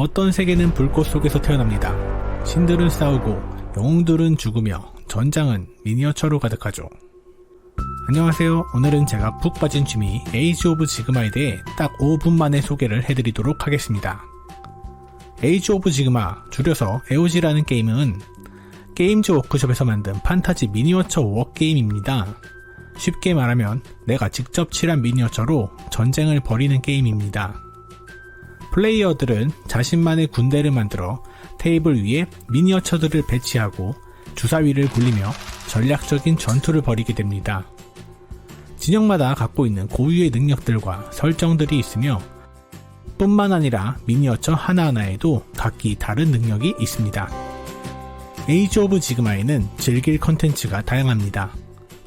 어떤 세계는 불꽃 속에서 태어납니다. 신들은 싸우고 영웅들은 죽으며 전장은 미니어처로 가득하죠. 안녕하세요. 오늘은 제가 푹 빠진 취미 에이지 오브 지그마에 대해 딱 5분 만에 소개를 해드리도록 하겠습니다. 에이지 오브 지그마, 줄여서 에오지라는 게임은 게임즈 워크숍에서 만든 판타지 미니어처 워게임입니다. 쉽게 말하면 내가 직접 칠한 미니어처로 전쟁을 벌이는 게임입니다. 플레이어들은 자신만의 군대를 만들어 테이블 위에 미니어처들을 배치하고 주사위를 굴리며 전략적인 전투를 벌이게 됩니다. 진영마다 갖고 있는 고유의 능력들과 설정들이 있으며 뿐만 아니라 미니어처 하나하나에도 각기 다른 능력이 있습니다. 에이지 오브 지그마에는 즐길 컨텐츠가 다양합니다.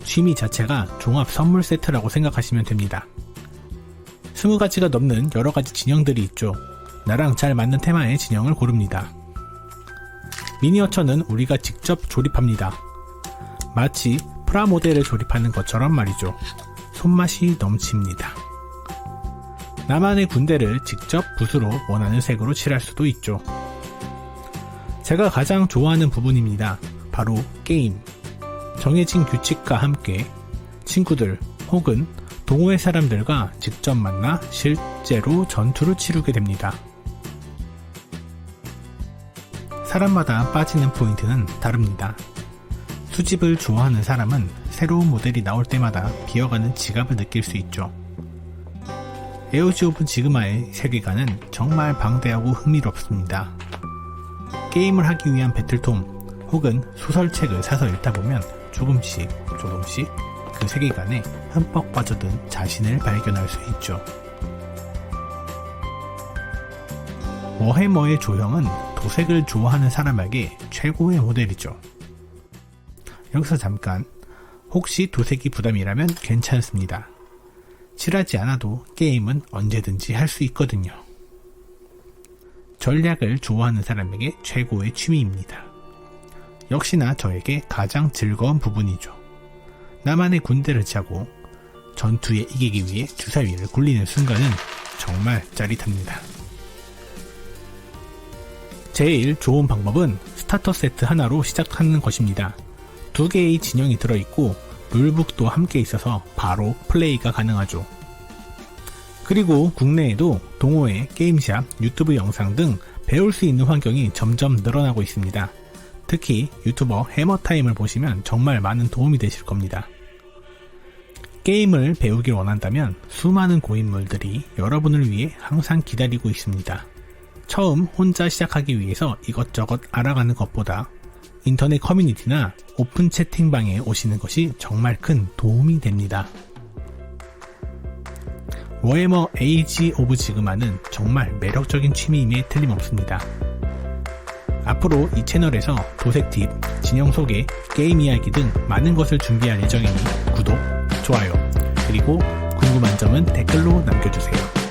취미 자체가 종합 선물 세트라고 생각하시면 됩니다. 20가지가 넘는 여러 가지 진영들이 있죠. 나랑 잘 맞는 테마의 진영을 고릅니다. 미니어처는 우리가 직접 조립합니다. 마치 프라모델을 조립하는 것처럼 말이죠. 손맛이 넘칩니다. 나만의 군대를 직접 붓으로 원하는 색으로 칠할 수도 있죠. 제가 가장 좋아하는 부분입니다. 바로 게임. 정해진 규칙과 함께 친구들 혹은 동호회 사람들과 직접 만나 실제로 전투를 치르게 됩니다. 사람마다 빠지는 포인트는 다릅니다. 수집을 좋아하는 사람은 새로운 모델이 나올 때마다 비어가는 지갑을 느낄 수 있죠. 에어지 오브 지그마의 세계관은 정말 방대하고 흥미롭습니다. 게임을 하기 위한 배틀톰 혹은 소설책을 사서 읽다 보면 조금씩 조금씩 그 세계관에 흠뻑 빠져든 자신을 발견할 수 있죠. 워해머의 조형은 도색을 좋아하는 사람에게 최고의 모델이죠. 여기서 잠깐 혹시 도색이 부담이라면 괜찮습니다. 칠하지 않아도 게임은 언제든지 할 수 있거든요. 전략을 좋아하는 사람에게 최고의 취미입니다. 역시나 저에게 가장 즐거운 부분이죠. 나만의 군대를 짜고 전투에 이기기 위해 주사위를 굴리는 순간은 정말 짜릿합니다. 제일 좋은 방법은 스타터 세트 하나로 시작하는 것입니다. 두 개의 진영이 들어있고 룰북도 함께 있어서 바로 플레이가 가능하죠. 그리고 국내에도 동호회, 게임샵, 유튜브 영상 등 배울 수 있는 환경이 점점 늘어나고 있습니다. 특히 유튜버 해머타임을 보시면 정말 많은 도움이 되실 겁니다. 게임을 배우길 원한다면 수많은 고인물들이 여러분을 위해 항상 기다리고 있습니다. 처음 혼자 시작하기 위해서 이것저것 알아가는 것보다 인터넷 커뮤니티나 오픈 채팅방에 오시는 것이 정말 큰 도움이 됩니다. 워해머 에이지 오브 지그마는 정말 매력적인 취미임에 틀림없습니다. 앞으로 이 채널에서 도색 팁, 진영 소개, 게임 이야기 등 많은 것을 준비할 예정이니 구독, 좋아요, 그리고 궁금한 점은 댓글로 남겨주세요.